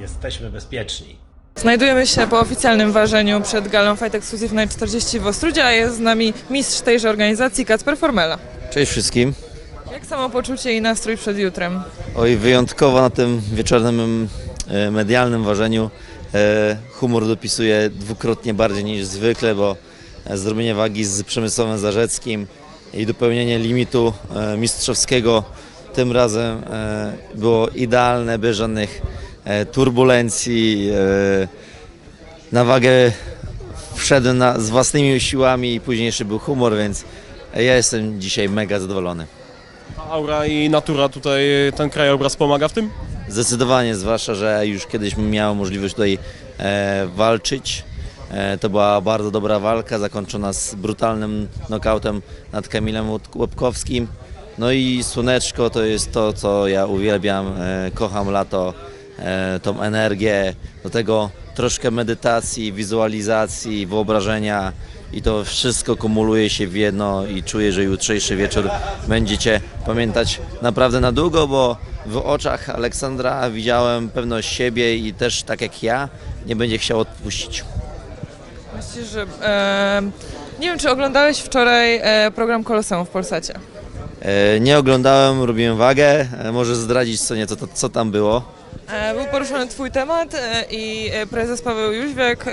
Jesteśmy bezpieczni. Znajdujemy się po oficjalnym ważeniu przed galą Fight Exclusive Night 40 w Ostrudzie, a jest z nami mistrz tejże organizacji Kacper Formela. Cześć wszystkim. Jak samopoczucie i nastrój przed jutrem? Oj, wyjątkowo na tym wieczornym e, medialnym ważeniu e, humor dopisuje dwukrotnie bardziej niż zwykle, bo e, zrobienie wagi z Przemysłowem Zarzeckim i dopełnienie limitu mistrzowskiego tym razem e, było idealne, bez żadnych e, turbulencji. e, Na wagę wszedłem na, z własnymi siłami i później jeszcze był humor, więc ja jestem dzisiaj mega zadowolony. Aura i natura tutaj, ten krajobraz pomaga w tym? Zdecydowanie, zwłaszcza, że już kiedyś miałem możliwość tutaj e, walczyć. E, to była bardzo dobra walka, zakończona z brutalnym knockoutem nad Kamilem Łop- Łopkowskim. No i słoneczko to jest to, co ja uwielbiam, e, kocham lato, e, tą energię, do tego troszkę medytacji, wizualizacji, wyobrażenia i to wszystko kumuluje się w jedno i czuję, że jutrzejszy wieczór będziecie pamiętać naprawdę na długo, bo w oczach Aleksandra widziałem pewność siebie i też tak jak ja nie będzie chciał odpuścić. Myślisz, że... E, nie wiem, czy oglądałeś wczoraj e, program Koloseum w Polsacie? E, nie oglądałem, robiłem wagę, e, może zdradzić co nieco, to, co tam było. E, Był poruszony Twój temat i prezes Paweł Jóźwiak,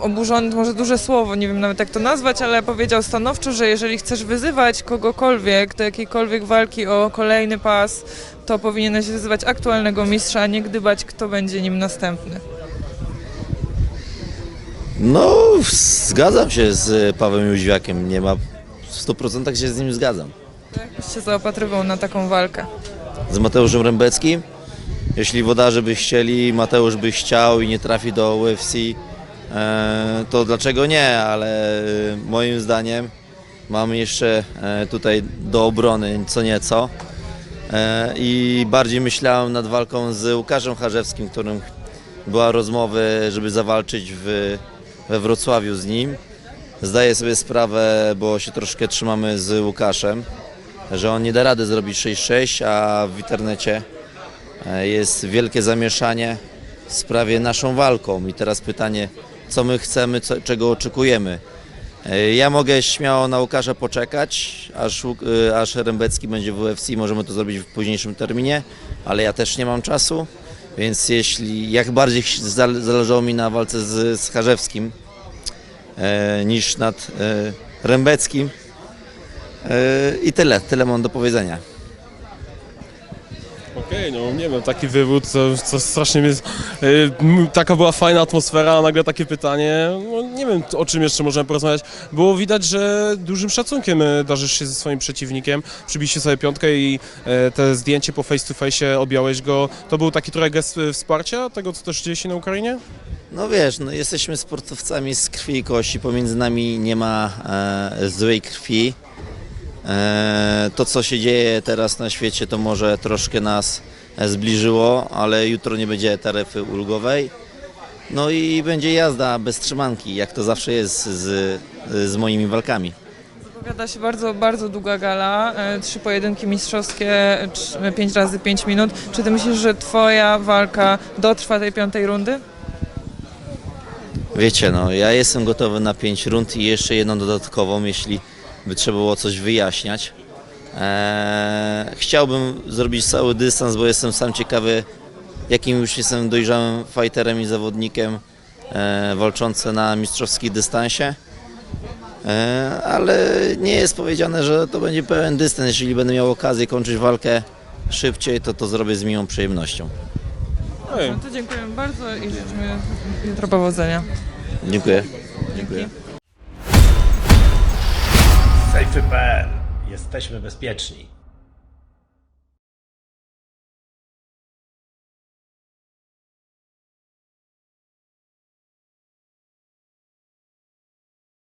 oburzony, może duże słowo, nie wiem nawet jak to nazwać, ale powiedział stanowczo, że jeżeli chcesz wyzywać kogokolwiek do jakiejkolwiek walki o kolejny pas, to powinieneś wyzywać aktualnego mistrza, a nie gdybać, kto będzie nim następny. No, zgadzam się z Pawłem Jóźwiakiem, nie ma, w 100% się z nim zgadzam. Jak byś się zaopatrywał na taką walkę? z Mateuszem Rębeckim. Jeśli wodarze by chcieli, Mateusz by chciał i nie trafi do UFC, e, to dlaczego nie? Ale e, moim zdaniem mamy jeszcze e, tutaj do obrony co nieco. I bardziej myślałem nad walką z Łukaszem Charzewskim, którym była rozmowy, żeby zawalczyć w, we Wrocławiu z nim. Zdaję sobie sprawę, bo się troszkę trzymamy z Łukaszem, że on nie da rady zrobić 6-6, a w internecie e, jest wielkie zamieszanie w sprawie naszą walką. I teraz pytanie, co my chcemy, co, czego oczekujemy. E, Ja mogę śmiało na Łukasza poczekać, aż, e, aż Rębecki będzie w UFC, możemy to zrobić w późniejszym terminie, ale ja też nie mam czasu, więc jeśli, jak bardziej zależało mi na walce z, z Charzewskim e, niż nad e, Rębeckim, i tyle, tyle mam do powiedzenia. Okej, no nie wiem, taki wywód, co, co strasznie mnie... y, m, taka była fajna atmosfera, a nagle takie pytanie, no nie wiem o czym jeszcze możemy porozmawiać. Było widać, że dużym szacunkiem y, darzysz się ze swoim przeciwnikiem, przybiliście sobie piątkę i y, te zdjęcie po face to face objąłeś go. To był taki trochę gest y, wsparcia tego, co też dzieje się na Ukrainie? No wiesz, no jesteśmy sportowcami z krwi i kości, pomiędzy nami nie ma e, złej krwi. E, to, co się dzieje teraz na świecie, to może troszkę nas e, zbliżyło, ale jutro nie będzie taryfy ulgowej. No i będzie jazda bez trzymanki, jak to zawsze jest z, z moimi walkami. Zapowiada się bardzo, bardzo długa gala, e, trzy pojedynki mistrzowskie, trz- pięć razy pięć minut. Czy ty myślisz, że twoja walka dotrwa tej piątej rundy? Wiecie, no ja jestem gotowy na 5 rund i jeszcze jedną dodatkową, jeśli by trzeba było coś wyjaśniać. Eee, chciałbym zrobić cały dystans, bo jestem sam ciekawy, jakim już jestem dojrzałym fighterem i zawodnikiem e, walczącym na mistrzowskim dystansie. E, ale nie jest powiedziane, że to będzie pełen dystans. Jeżeli będę miał okazję kończyć walkę szybciej, to to zrobię z miłą przyjemnością. No to dziękujemy bardzo i życzymy jutro powodzenia. Dziękuję. Dziękuję. Safety.pl. Jesteśmy bezpieczni.